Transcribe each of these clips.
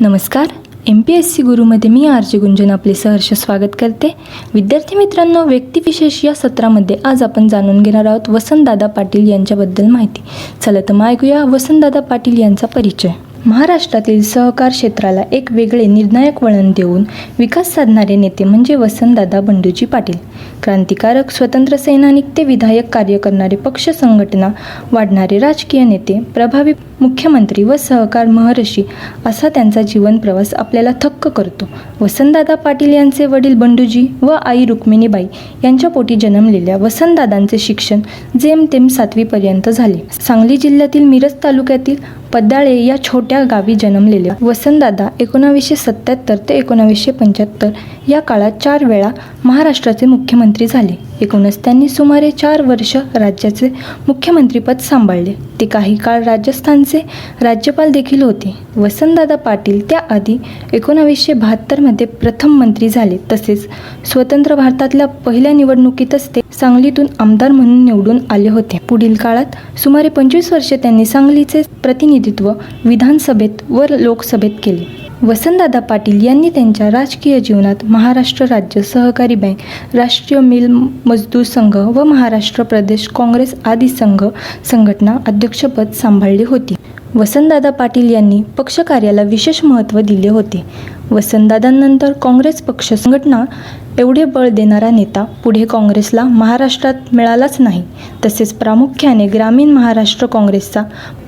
नमस्कार. M P S C गुरुमध्ये मी आर जे गुंजन आपले सहर्ष स्वागत करते. विद्यार्थी मित्रांनो व्यक्तिविशेष या सत्रामध्ये आज आपण जाणून घेणार आहोत वसंतदादा पाटील यांच्याबद्दल माहिती. चला तर मग ऐकूया वसंतदादा पाटील यांचा परिचय. महाराष्ट्रातील सहकार क्षेत्राला एक वेगळे निर्णायक वळण देऊन विकास साधणारे नेते म्हणजे वसंतदादा बंडूजी पाटील. क्रांतिकारक स्वतंत्र सेनानिक ते विधायक कार्य करणारे पक्ष संघटना वाढणारे राजकीय नेते प्रभावी मुख्यमंत्री व सहकार महर्षी असा त्यांचा जीवन प्रवास आपल्याला थक्क करतो. वसंतदादा पाटील यांचे वडील बंडूजी व आई रुक्मिणीबाई यांच्या पोटी जन्मलेल्या वसंतदादांचे शिक्षण जेमतेम सातवीपर्यंत झाले. सांगली जिल्ह्यातील मिरज तालुक्यातील पद्दाळे या छोट्या गावी जन्मलेल्या वसंतदादा एकोणावीसशे सत्याहत्तर ते एकोणावीसशे पंच्याहत्तर या काळात चार वेळा महाराष्ट्राचे मुख्यमंत्री झाले. एकूणच त्यांनी सुमारे चार वर्ष राज्याचे मुख्यमंत्रीपद सांभाळले. ते काही काळ राजस्थान राजस्थानचे राज्यपाल देखील होते. वसंतदादा पाटील त्याआधी एकोणावीसशे बहात्तरमध्ये प्रथम मंत्री झाले. तसेच स्वतंत्र भारतातल्या पहिल्या निवडणुकीतच ते सांगलीतून आमदार म्हणून निवडून आले होते. पुढील काळात सुमारे पंचवीस वर्षे त्यांनी सांगलीचे प्रतिनिधित्व विधानसभेत व लोकसभेत केले. वसंतदादा पाटील यांनी त्यांच्या राजकीय जीवनात महाराष्ट्र राज्य सहकारी बँक राष्ट्रीय मिल मजदूर संघ व महाराष्ट्र प्रदेश काँग्रेस आदी संघ संघटना अध्यक्षपद सांभाळली होती. वसंतदादा पाटील यांनी पक्षकार्याला विशेष महत्त्व दिले होते. वसंतदादांनंतर काँग्रेस पक्ष संघटना एवढे बळ देणारा नेता पुढे काँग्रेसला महाराष्ट्रात मिळालाच नाही. तसेच प्रामुख्याने ग्रामीण महाराष्ट्र काँग्रेसचा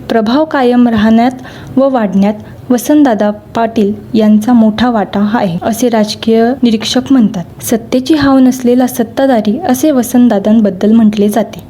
प्रभाव कायम राहण्यात व वाढण्यात वसंतदादा पाटील यांचा मोठा वाटा आहे असे राजकीय निरीक्षक म्हणतात. सत्तेची हाव नसलेला सत्ताधारी असे वसंतदादांबद्दल म्हटले जाते.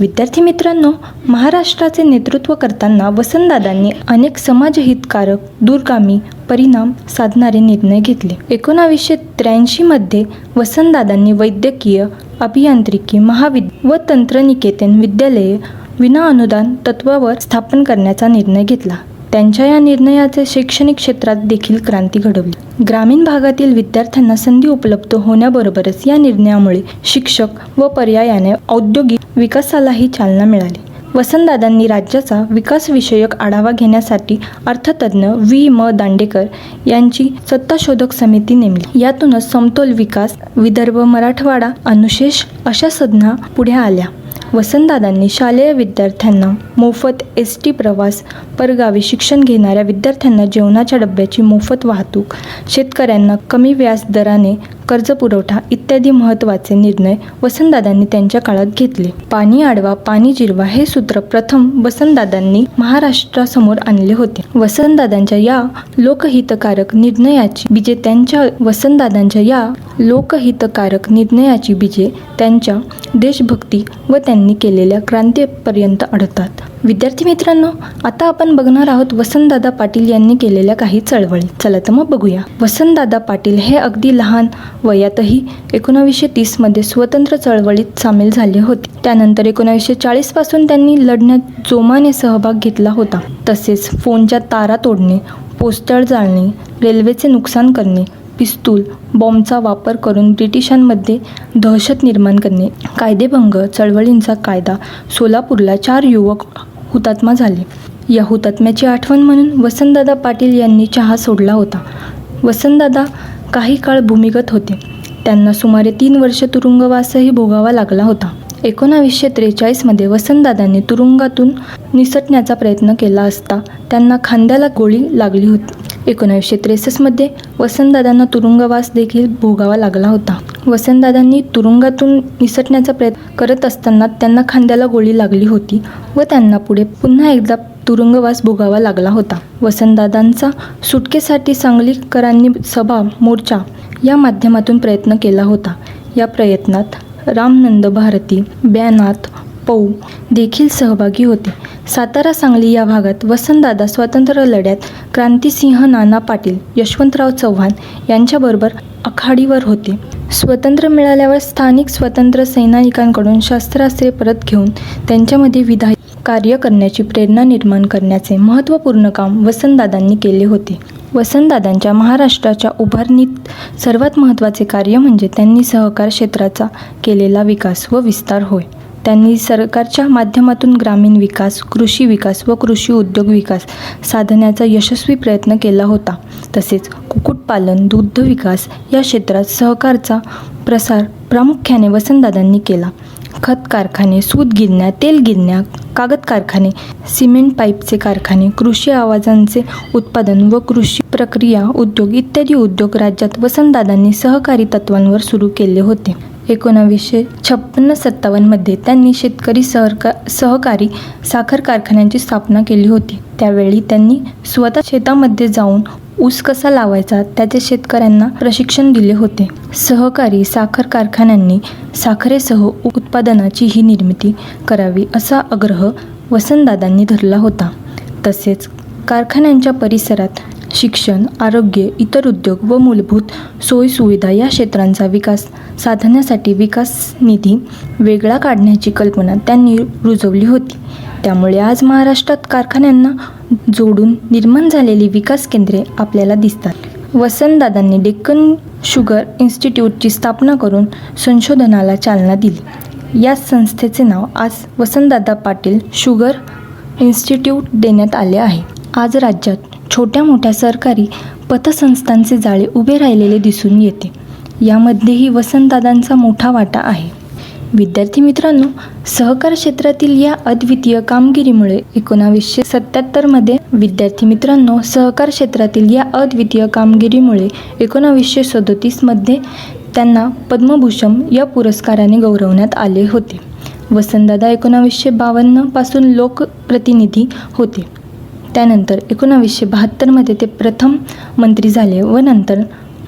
विद्यार्थी मित्रांनो महाराष्ट्राचे नेतृत्व करताना वसंतदादांनी अनेक समाजहितकारक दूरगामी परिणाम साधणारे निर्णय घेतले. एकोणावीसशे त्र्याऐंशीमध्ये वसंतदादांनी वैद्यकीय अभियांत्रिकी महाविद व तंत्रनिकेतन विद्यालये विना अनुदान तत्वावर स्थापन करण्याचा निर्णय घेतला. त्यांच्या या निर्णयाचे शैक्षणिक क्षेत्रात देखील क्रांती घडवली. ग्रामीण भागातील विद्यार्थ्यांना संधी उपलब्ध होण्याबरोबरच या निर्णयामुळे शिक्षक व पर्यायाने औद्योगिक विकासालाही चालना मिळाली. वसंतदादांनी राज्याचा विकासविषयक आढावा घेण्यासाठी अर्थतज्ज्ञ व्ही. म. दांडेकर यांची सत्ताशोधक समिती नेमली. यातूनच समतोल विकास विदर्भ मराठवाडा अनुशेष अशा संज्ञा पुढे आल्या. वसंतदादांनी शालेय विद्यार्थ्यांना मोफत एस टी प्रवास परगावी शिक्षण घेणाऱ्या विद्यार्थ्यांना जेवणाच्या डब्याची मोफत वाहतूक शेतकऱ्यांना कमी व्याज दराने कर्ज पुरवठा इत्यादी महत्त्वाचे निर्णय वसंतदादांनी त्यांच्या काळात घेतले. पाणी आडवा पाणी जिरवा हे सूत्र प्रथम वसंतदादांनी महाराष्ट्रासमोर आणले होते. वसंतदादांच्या या लोकहितकारक निर्णयाची बीजे त्यांच्या वसंतदादांच्या या लोकहितकारक निर्णयाची बीजे त्यांच्या देशभक्ती व त्यांनी केलेल्या क्रांतीपर्यंत अडतात. विद्यार्थी मित्रांनो आता आपण बघणार आहोत वसंतदादा पाटील यांनी केलेल्या काही चळवळी. चला तर मग बघूया. वसंतदादा पाटील हे अगदी लहान वयातही एकोणावीसशे तीसमध्ये स्वतंत्र चळवळीत सामील झाले होते. त्यानंतर एकोणावीसशे चाळीसपासून त्यांनी लढण्यात जोमाने सहभाग घेतला होता. तसेच फोनच्या तारा तोडणे पोस्टर जाळणे रेल्वेचे नुकसान करणे पिस्तूल बॉम्बचा वापर करून ब्रिटिशांमध्ये दहशत निर्माण करणे कायदेभंग चळवळींचा कायदा सोलापूरला चार युवक हुतात्मा झाले. या हुतात्म्याची आठवण म्हणून वसंतदादा पाटील यांनी चहा सोडला होता. वसंतदादा काही काळ भूमिगत होते. त्यांना सुमारे तीन वर्ष तुरुंगवासही भोगावा लागला होता. एकोणावीसशे त्रेचाळीसमध्ये वसंतदादांनी तुरुंगातून निसटण्याचा प्रयत्न केला असता त्यांना खांद्याला गोळी लागली होती. एकोणावीसशे त्रेसष्टमध्ये वसंतदादांना तुरुंगवास देखील भोगावा लागला होता. वसंतदादांनी तुरुंगातून निसटण्याचा प्रयत्न करत असताना त्यांना खांद्याला गोळी लागली होती व त्यांना पुढे पुन्हा एकदा तुरुंगवास भोगावा लागला होता. वसंतदादांचा सुटकेसाठी सांगलीकरांनी सभा मोर्चा या माध्यमातून प्रयत्न केला होता. या प्रयत्नात रामनंद भारती ब्यानाथ पौ देखील सहभागी होते. सातारा सांगली या भागात वसंतदादा स्वातंत्र्य लढ्यात क्रांतिसिंह नाना पाटील यशवंतराव चव्हाण यांच्याबरोबर आखाडीवर होते. स्वतंत्र मिळाल्यावर स्थानिक स्वतंत्र सैनिकांकडून शस्त्रास्त्रे परत घेऊन त्यांच्यामध्ये विधायक कार्य करण्याची प्रेरणा निर्माण करण्याचे महत्त्वपूर्ण काम वसंतदादांनी केले होते. वसंतदादांच्या महाराष्ट्राच्या उभारणीत सर्वात महत्त्वाचे कार्य म्हणजे त्यांनी सहकार क्षेत्राचा केलेला विकास व विस्तार होय. त्यांनी सरकारच्या माध्यमातून ग्रामीण विकास कृषी विकास व कृषी उद्योग विकास साधण्याचा यशस्वी प्रयत्न केला होता. तसेच कुक्कुटपालन दुग्ध विकास या क्षेत्रात सहकारचा प्रसार प्रामुख्याने वसंतदादांनी केला. खत कारखाने सूत गिरण्या तेल गिरण्या कागद कारखाने सिमेंट पाईपचे कारखाने कृषी आवाजांचे उत्पादन व कृषी प्रक्रिया उद्योग इत्यादी उद्योग राज्यात वसंतदादांनी सहकारी तत्वांवर सुरू केले होते. एकोणावीसशे छप्पन्न सत्तावन्नमध्ये त्यांनी शेतकरी सहका सहकारी साखर कारखान्यांची स्थापना केली होती. त्यावेळी त्यांनी स्वतः शेतामध्ये जाऊन ऊस कसा लावायचा त्याचे शेतकऱ्यांना प्रशिक्षण दिले होते. सहकारी साखर कारखान्यांनी साखरेसह उत्पादनाची ही निर्मिती करावी असा आग्रह वसंतदादांनी धरला होता. तसेच कारखान्यांच्या परिसरात शिक्षण आरोग्य इतर उद्योग व मूलभूत सोयीसुविधा या क्षेत्रांचा विकास साधण्यासाठी विकास निधी वेगळा काढण्याची कल्पना त्यांनी रुजवली होती. त्यामुळे आज महाराष्ट्रात कारखान्यांना जोडून निर्माण झालेली विकास केंद्रे आपल्याला दिसतात. वसंतदादांनी डेक्कन शुगर इन्स्टिट्यूटची स्थापना करून संशोधनाला चालना दिली. या संस्थेचे नाव आज वसंतदादा पाटील शुगर इन्स्टिट्यूट देण्यात आले आहे. आज राज्यात छोट्या मोठ्या सरकारी पतसंस्थांचे जाळे उभे राहिलेले दिसून येते. यामध्येही वसंतदादांचा मोठा वाटा आहे. विद्यार्थी मित्रांनो सहकार क्षेत्रातील या अद्वितीय कामगिरीमुळे एकोणावीसशे सत्याहत्तरमध्ये विद्यार्थी मित्रांनो सहकार क्षेत्रातील या अद्वितीय कामगिरीमुळे एकोणावीसशे सदोतीसमध्ये त्यांना पद्मभूषण या पुरस्काराने गौरवण्यात आले होते. वसंतदादा एकोणावीसशे बावन्नपासून लोकप्रतिनिधी होते. त्यानंतर एकोणावीसशे बहात्तरमध्ये ते प्रथम मंत्री झाले व नंतर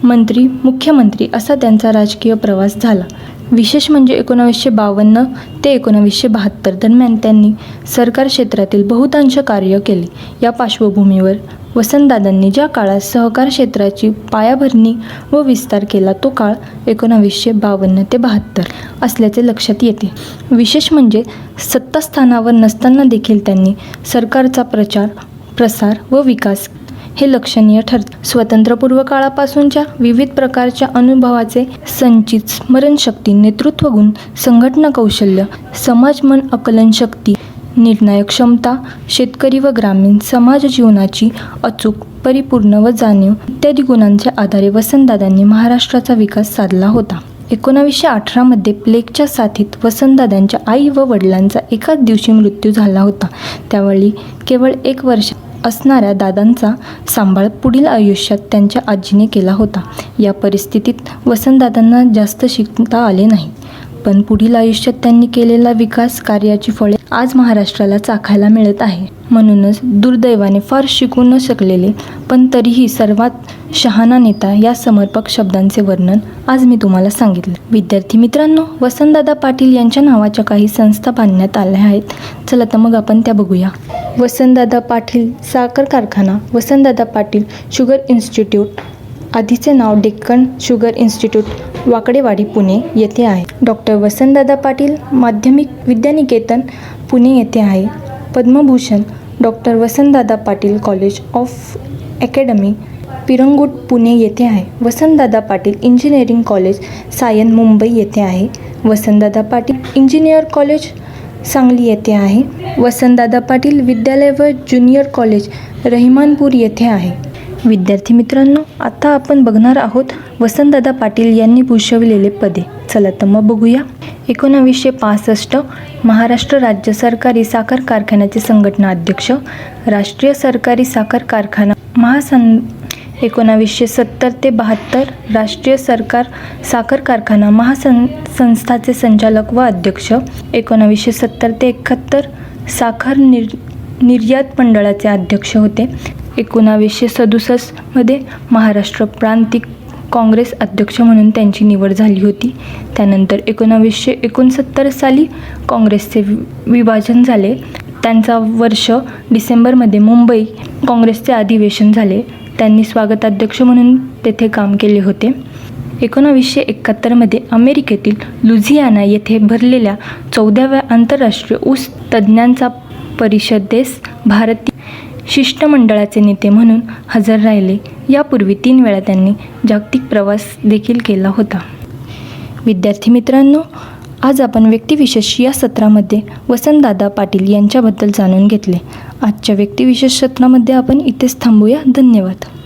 मंत्री मुख्यमंत्री असा त्यांचा राजकीय प्रवास झाला. विशेष म्हणजे एकोणावीसशे बावन्न ते एकोणावीसशे बहात्तर दरम्यान त्यांनी सरकार क्षेत्रातील बहुतांश कार्य केले. या पार्श्वभूमीवर वसंतदादांनी ज्या काळात सहकार क्षेत्राची पायाभरणी व विस्तार केला तो काळ एकोणावीसशे बावन्न ते बहात्तर असल्याचे लक्षात येते. विशेष म्हणजे सत्तास्थानावर नसताना देखील त्यांनी सरकारचा प्रचार प्रसार व विकास हे लक्षणीय ठरते. स्वतंत्रपूर्व काळापासूनच्या विविध प्रकारच्या अनुभवाचे संचित स्मरणशक्ती नेतृत्व गुण संघटना कौशल्य समाजमन आकलन शक्ती निर्णायक क्षमता शेतकरी व ग्रामीण समाज जीवनाची अचूक परिपूर्ण व जाणीव इत्यादी गुणांच्या आधारे वसंतदादांनी महाराष्ट्राचा विकास साधला होता. एकोणावीसशे अठरामध्ये प्लेगच्या साथीत वसंतदादांच्या आई व वडिलांचा एकाच दिवशी मृत्यू झाला होता. त्यावेळी केवळ एक वर्ष असणाऱ्या दादांचा सांभाळ पुढील आयुष्यात त्यांच्या आजीने केला होता. या परिस्थितीत वसंतदादांना जास्त शिकता आले नाही. पण पुढील आयुष्यात त्यांनी केलेला विकास कार्याची फळे आज महाराष्ट्राला चाखायला मिळत आहे. म्हणूनच दुर्दैवाने फार शिकू न शकलेले पण तरीही सर्वात शहाणा नेता या समर्पक शब्दांचे वर्णन आज मी तुम्हाला सांगितले. विद्यार्थी मित्रांनो वसंतदादा पाटील यांच्या नावाच्या काही संस्था बांधण्यात आल्या आहेत. चला तर मग आपण त्या बघूया. वसंतदादा पाटील साखर कारखाना वसंतदादा पाटील शुगर इन्स्टिट्यूट आधीचे नाव डेक्कन शुगर इन्स्टिट्यूट वाकडेवाडी पुणे येथे आहे. डॉक्टर वसंतदादा पाटील माध्यमिक विद्यानिकेतन पुणे येथे आहे. Padmabhushan doctor Vasantdada Patil college of academy Pirangut Pune येथे आहे. वसंतदादा पाटील इंजिनिअरिंग कॉलेज सायन मुंबई येथे आहे. वसंतदादा पाटील इंजिनियर कॉलेज सांगली येथे आहे. वसंतदादा पाटील विद्यालय व ज्युनियर कॉलेज रहिमानपूर येथे आहे. विद्यार्थी मित्रांनो आता आपण बघणार आहोत वसंतदादा पाटील यांनी भूषविलेले पदे. चला तर मग बघूया. एकोणावीसशे पासष्ट महाराष्ट्र राज्य सरकारी साखर कारखान्याचे संघटना अध्यक्ष राष्ट्रीय सरकारी साखर कारखाना महासं एकोणावीसशे सत्तर ते बहात्तर राष्ट्रीय सरकार साखर कारखाना महासं संस्थाचे संचालक व अध्यक्ष एकोणावीसशे सत्तर ते एकाहत्तर साखर निर निर्यात मंडळाचे अध्यक्ष होते. एकोणावीसशे सदुसष्टमध्ये महाराष्ट्र प्रांतिक काँग्रेस अध्यक्ष म्हणून त्यांची निवड झाली होती. त्यानंतर एकोणावीसशे एकोणसत्तर साली काँग्रेसचे वि विभाजन झाले. त्यांचा वर्ष डिसेंबरमध्ये मुंबई काँग्रेसचे अधिवेशन झाले. त्यांनी स्वागताध्यक्ष म्हणून तेथे काम केले होते. एकोणावीसशे एकाहत्तरमध्ये अमेरिकेतील लुझियाना येथे भरलेल्या चौदाव्या आंतरराष्ट्रीय ऊस तज्ज्ञांचा परिषदेस भारतीय शिष्टमंडळाचे नेते म्हणून हजर राहिले. यापूर्वी तीन वेळा त्यांनी जागतिक प्रवास देखील केला होता. विद्यार्थी मित्रांनो आज आपण व्यक्तिविशेष या सत्रामध्ये वसंतदादा पाटील यांच्याबद्दल जाणून घेतले. आजच्या व्यक्तिविशेष सत्रामध्ये आपण इथेच थांबूया. धन्यवाद.